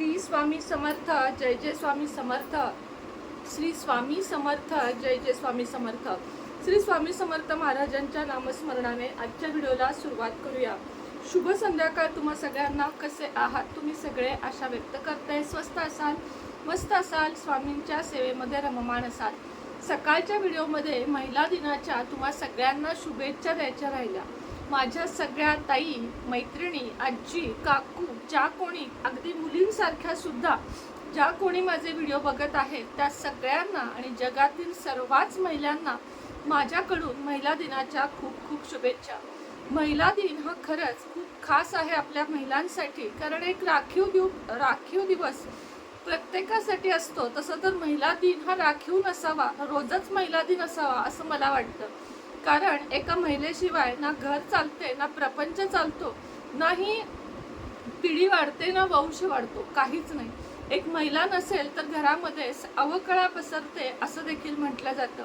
श्री स्वामी समर्थ जय जय स्वामी समर्थ. श्री स्वामी समर्थ जय जय स्वामी समर्थ. श्री स्वामी समर्थ महाराजांच्या नामस्मरणाने आजच्या व्हिडिओला सुरुवात करूया. शुभ संध्याकाळ तुम्हा सगळ्यांना. कसे आहात तुम्ही सगळे? आशा व्यक्त करताय. स्वस्त असाल? मस्त असाल? स्वामींच्या सेवेमध्ये रममाण असाल? सकाळच्या व्हिडिओमध्ये महिला दिनाच्या तुम्हा सगळ्यांना शुभेच्छा द्यायच्या राहिल्या. माझ्या सगळ्या ताई मैत्रिणी आजी काकू ज्या कोणी अगदी मुलींसारख्या सुद्धा ज्या कोणी माझे व्हिडिओ बघत आहेत त्या सगळ्यांना आणि जगातील सर्वच महिलांना माझ्याकडून महिला दिनाच्या खूप खूप शुभेच्छा. महिला दिन हा खरंच खूप खास आहे आपल्या महिलांसाठी कारण एक राखीव दिव राखीव दिवस प्रत्येकासाठी असतो. तसं तर महिला दिन हा राखीव नसावा रोजच महिला दिन असावा असं मला वाटतं. कारण एका महिलेशिवाय ना घर चालते ना प्रपंच चालतो नाही पिढी वाढते ना वंश वाढतो काहीच नाही. एक महिला नसेल तर घरामध्ये अवकळा पसरते असं देखील म्हटलं जातं.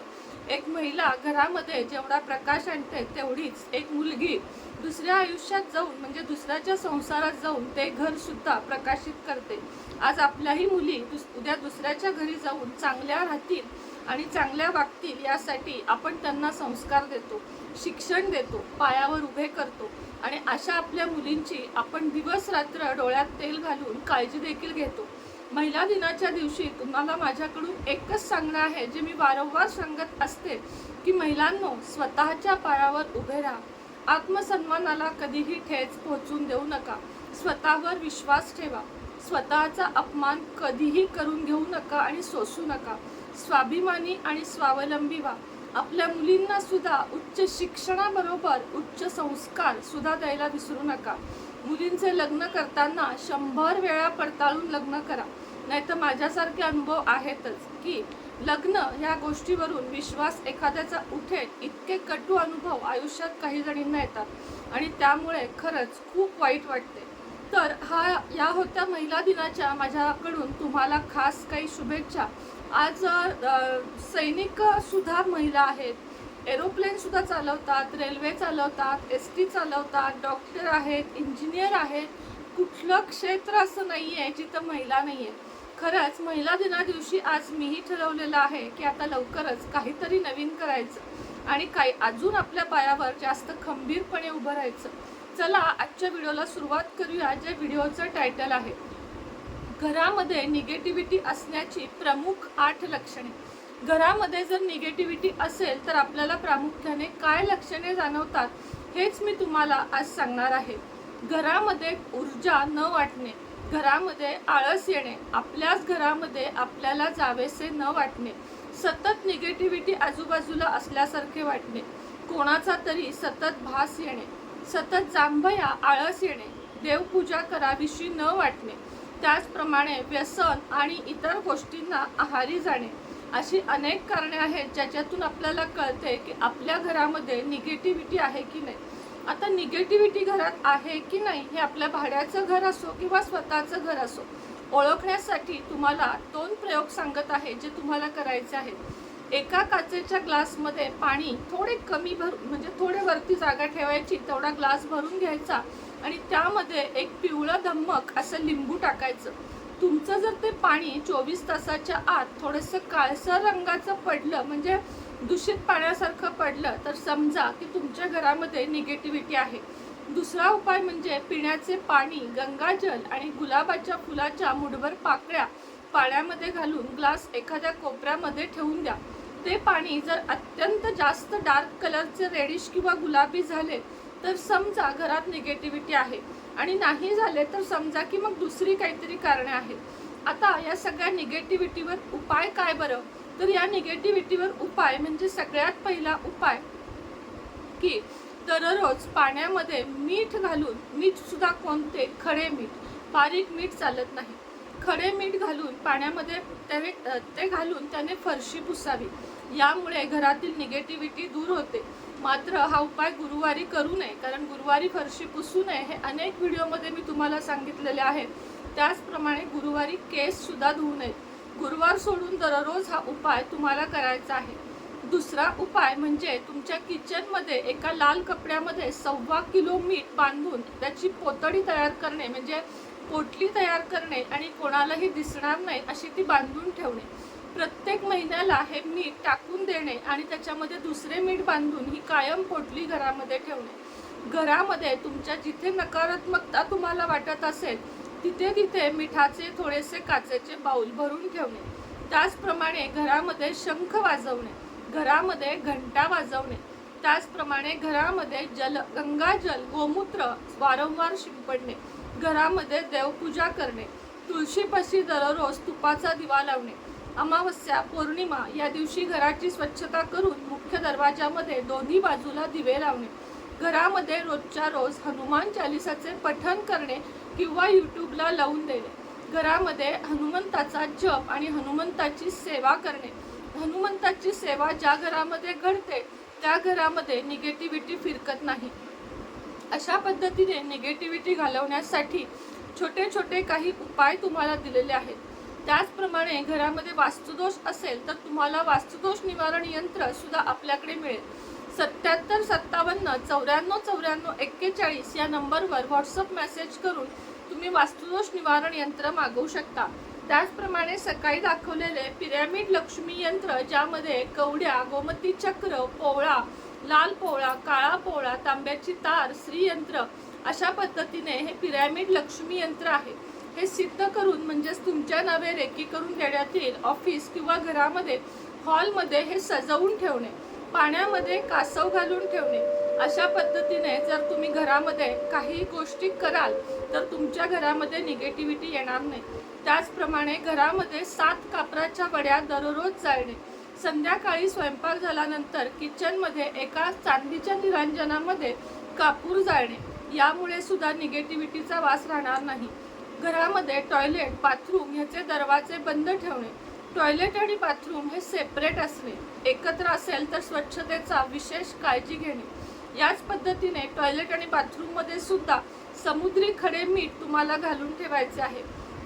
एक महिला घरामध्ये जेवढा प्रकाश आणते तेवढीच एक मुलगी दुसऱ्या आयुष्यात जाऊन म्हणजे दुसऱ्याच्या संसारात जाऊन ते घरसुद्धा प्रकाशित करते. आज आपल्याही मुली दुस उद्या दुसऱ्याच्या घरी जाऊन चांगल्या राहतील आणि चांगल्या वागतील यासाठी आपण त्यांना संस्कार देतो शिक्षण देतो पायावर उभे करतो आणि अशा आपल्या मुलींची आपण दिवस रात्र डोळ्यात तेल घालून काळजी देखील घेतो. महिला दिनाच्या दिवशी तुम्हाला माझ्याकडून एकच सांगणं आहे जे मी वारंवार सांगत असते की महिलांनो स्वतःच्या पायावर उभे राहा. आत्मसन्मानाला कधीही ठेच पोहोचून देऊ नका. स्वतःवर विश्वास ठेवा. स्वतःचा अपमान कधीही करून घेऊ नका आणि सोसू नका. स्वाभिमानी आणि स्वावलंबी व्हा. आपल्या मुलींना सुद्धा उच्च शिक्षणाबरोबर उच्च संस्कार सुद्धा द्यायला विसरू नका. मुलींचे लग्न करताना शंभर वेळा पडताळून लग्न करा. नाहीतर माझ्यासारखे अनुभव आहेतच की लग्न या गोष्टीवरून विश्वास एखाद्याचा उठेल इतके कटू अनुभव आयुष्यात काही जणींना येतात. आणि त्यामुळे खरंच खूप वाईट वाटते. तर हा या होत्या महिला दिनाच्या माझ्याकडून तुम्हाला खास काही शुभेच्छा. आज सैनिक सुद्धा महिला आहेत. एरोप्लेन सुद्धा चालवतात रेल्वे चालवतात एस टी चालवतात डॉक्टर आहेत इंजिनियर आहेत. कुठलं क्षेत्र असं नाही आहे जिथं महिला नाही आहे खरंच महिला दिना दिवशी आज मीही ठरवलेलं आहे की आता लवकरच काहीतरी नवीन करायचं आणि काही अजून आपल्या पायावर जास्त खंबीरपणे उभं राहायचं. चला आजच्या व्हिडिओला सुरुवात करूया जे व्हिडिओचं टायटल आहे. घरामध्ये निगेटिव्हिटी असण्याची प्रमुख आठ लक्षणे. घरामध्ये जर निगेटिव्हिटी असेल तर आपल्याला प्रामुख्याने काय लक्षणे जाणवतात हेच मी तुम्हाला आज सांगणार आहे. घरामध्ये ऊर्जा न वाटणे. घरामध्ये आळस येणे आपल्याच घरामध्ये आपल्याला जावेसे न वाटणे सतत निगेटिव्हिटी आजूबाजूला असल्यासारखे वाटणे कोणाचा तरी सतत भास येणे सतत जांभया आळस येणे देवपूजा करावीशी न वाटणे त्याचप्रमाणे व्यसन आणि इतर गोष्टींना आहारी जाणे अशी अनेक कारणे आहेत ज्याच्यातून आपल्याला कळते की आपल्या घरामध्ये निगेटिव्हिटी आहे की नाही. आता निगेटिव्हिटी घरात आहे की नाही हे आपल्या भाड्याचं घर असो किंवा स्वतःचं घर असो ओळखण्यासाठी तुम्हाला दोन प्रयोग सांगत आहे जे तुम्हाला करायचे आहेत. एका काचेच्या ग्लासमध्ये पाणी थोडे कमी भर म्हणजे थोडे वरती जागा ठेवायची तेवढा ग्लास भरून घ्यायचा आणि त्यामध्ये एक पिवळं धम्मक असं लिंबू टाकायचं. तुमचं जर ते पाणी चोवीस तासाच्या आत थोडंसं काळसर रंगाचं पडलं म्हणजे दूषित पाण्यासारखं पडलं तर समजा की तुमच्या घरामध्ये निगेटिव्हिटी आहे. दुसरा उपाय म्हणजे पिण्याचे पाणी गंगाजल आणि गुलाबाच्या फुलाच्या मुठभर पाकळ्या पाण्यामध्ये घालून ग्लास एखाद्या कोपऱ्यामध्ये ठेवून द्या. ते पाणी जर अत्यंत जास्त डार्क कलरचे रेडिश किंवा गुलाबी झाले तर समजा घरात निगेटिव्हिटी आहे. आणि नाही झाले तर समजा की मग दुसरी काहीतरी कारणे आहेत. आता या सगळ्या निगेटिव्हिटीवर उपाय काय बरं? तर या निगेटिव्हिटीवर उपाय म्हणजे सगळ्यात पहिला उपाय की दररोज पाण्यामध्ये मीठ घालून मीठसुद्धा कोणते? खडे मीठ. बारीक मीठ चालत नाही. खडे मीठ घालून पाण्यामध्ये त्याने ते घालून त्याने फरशी पुसावी. यामुळे घरातील निगेटिव्हिटी दूर होते. मात्र हा उपाय गुरुवारी करू नये कारण गुरुवारी फरशी पुसू नये हे अनेक व्हिडिओमध्ये मी तुम्हाला सांगितलेले आहे. त्याचप्रमाणे गुरुवारी केससुद्धा धुवू नयेत गुरुवार सोडून दररोज हा उपाय तुम्हाला करायचा आहे. दुसरा उपाय म्हणजे तुमच्या किचनमध्ये एका लाल कपड्यामध्ये सव्वा किलो मीठ बांधून त्याची पोतडी तयार करणे म्हणजे पोटली तयार करणे आणि कोणालाही दिसणार नाही अशी ती बांधून ठेवणे. प्रत्येक महिन्याला हे मीठ टाकून देणे आणि त्याच्यामध्ये दुसरे मीठ बांधून ही कायम पोटली घरामध्ये ठेवणे. घरामध्ये तुमच्या जिथे नकारात्मकता तुम्हाला वाटत असेल तिथे तिथे मिठाचे थोडेसे काचेचे बाऊल भरून ठेवणे. त्याचप्रमाणे घरामध्ये शंख वाजवणे. घरामध्ये घंटा वाजवणे. त्याचप्रमाणे घरामध्ये जल गंगाजल गोमूत्र वारंवार शिंपडणे. घरामध्ये देवपूजा करणे. तुळशीपाशी दररोज तुपाचा दिवा लावणे. अमावस्या पौर्णिमा या दिवशी घराची स्वच्छता करून मुख्य दरवाजामध्ये दोन्ही बाजूला दिवे लावणे. घरामध्ये रोजच्या रोज हनुमान चालिसाचे पठण करणे किंवा यूट्यूबला लावून देणे. घरामध्ये हनुमंताचा जप आणि हनुमंताची सेवा करणे. हनुमंताची सेवा ज्या घरामध्ये घडते त्या घरामध्ये निगेटिव्हिटी फिरकत नाही. अशा पद्धतीने निगेटिव्हिटी घालवण्यासाठी छोटे छोटे काही उपाय तुम्हाला दिलेले आहेत. त्याचप्रमाणे घरामध्ये वास्तुदोष असेल तर तुम्हाला वास्तुदोष निवारण यंत्रसुद्धा आपल्याकडे मिळेल. सत्याहत्तर सत्तावन्न चौऱ्याण्णव चौऱ्याण्णव एक्केचाळीस या नंबरवर व्हॉट्सअप मेसेज करून तुम्ही वास्तुदोष निवारण यंत्र मागवू शकता. त्याचप्रमाणे सकाळी दाखवलेले पिरॅमिड लक्ष्मी यंत्र ज्यामध्ये कवड्या गोमती चक्र पोवळा लाल पोवळा काळा पोवळा तांब्याची तार श्रीयंत्र अशा पद्धतीने हे पिरॅमिड लक्ष्मी यंत्र आहे. हे सिद्ध करून म्हणजेच तुमच्या नावे रेकी करून देण्यात येईल ऑफिस किंवा घरामध्ये हॉलमध्ये हे सजवून ठेवणे. पाण्यामध्ये कासव घालून ठेवणे. अशा पद्धतीने जर तुम्ही घरामध्ये काही गोष्टी कराल तर तुमच्या घरामध्ये निगेटिव्हिटी येणार नाही. त्याचप्रमाणे घरामध्ये सात कापराच्या वड्या दररोज जाळणे. संध्याकाळी स्वयंपाक झाल्यानंतर किचनमध्ये एका चांदीच्या निरांजनामध्ये कापूर जाळणे. यामुळे सुद्धा निगेटिव्हिटीचा वास राहणार नाही. घरामध्ये टॉयलेट बाथरूम ह्याचे दरवाजे बंद ठेवणे. टॉयलेट आणि बाथरूम हे सेपरेट असणे एकत्र असेल तर स्वच्छतेचा विशेष काळजी घेणे. याच पद्धतीने टॉयलेट आणि बाथरूममध्ये सुद्धा समुद्री खडे मीठ तुम्हाला घालून ठेवायचे आहे.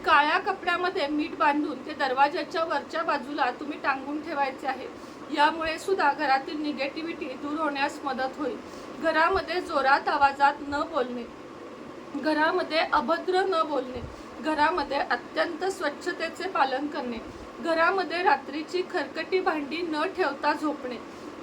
काळ्या कपड्यामध्ये मीठ बांधून ते दरवाजाच्या वरच्या बाजूला तुम्ही टांगून ठेवायचे आहे. यामुळे सुद्धा घरातील निगेटिव्हिटी दूर होण्यास मदत होईल. घरामध्ये जोरात आवाजात न बोलणे घरामध्ये अभद्र न बोलणे घरामध्ये अत्यंत स्वच्छतेचे पालन करणे घरामध्ये रात्रीची खरकटी भांडी न ठेवता झोपणे.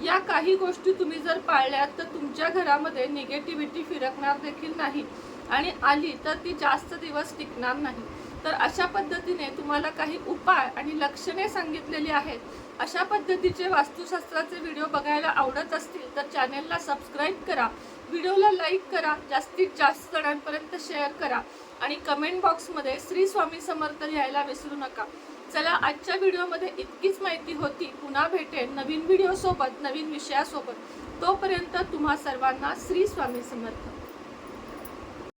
या काही गोष्टी तुम्ही जर पाळल्यात तर तुमच्या घरामध्ये निगेटिव्हिटी फिरकणार देखील नाही. आणि आली तर ती जास्त दिवस टिकणार नाही. तर अशा पद्धतीने तुम्हाला काही उपाय आणि लक्षणे सांगितलेली आहेत. अशा पद्धतीचे वास्तुशास्त्राचे व्हिडिओ बघायला आवडत असतील तर चॅनेलला सबस्क्राईब करा. व्हिडिओला लाईक करा. जास्तीत जास्त जणांपर्यंत शेअर करा. आणि कमेंट बॉक्समध्ये श्री स्वामी समर्थ लिहायला विसरू नका. चला आजच्या व्हिडिओमध्ये इतकीच माहिती होती. पुन्हा भेटेल नवीन व्हिडिओसोबत नवीन विषयासोबत. तोपर्यंत तुम्हा सर्वांना श्री स्वामी समर्थ.